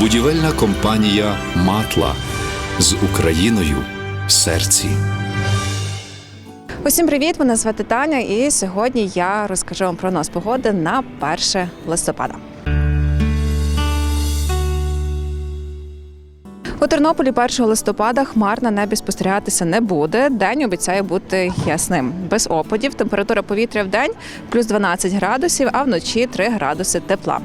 Будівельна компанія Матла з Україною в серці. Усім привіт! Мене звати Таня, і сьогодні я розкажу вам прогноз погоди на 1 листопада. У Тернополі 1 листопада хмар на небі спостерігатися не буде. День обіцяє бути ясним. Без опадів. Температура повітря в день плюс 12 градусів, а вночі 3 градуси тепла.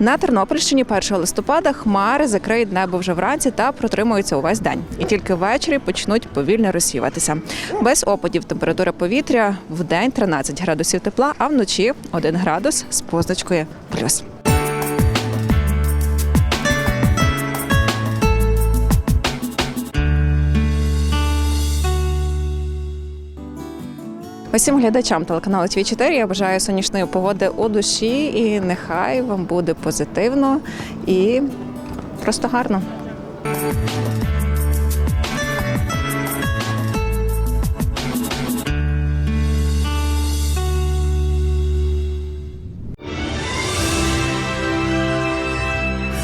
На Тернопільщині 1 листопада хмари закриють небо вже вранці та протримуються увесь день. І тільки ввечері почнуть повільно розсіватися. Без опадів температура повітря в день 13 градусів тепла, а вночі 1 градус з позначкою плюс. Усім глядачам телеканалу Тві 4 я бажаю сонячної погоди у душі, і нехай вам буде позитивно і просто гарно.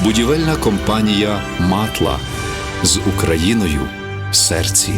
Будівельна компанія Матла з Україною в серці.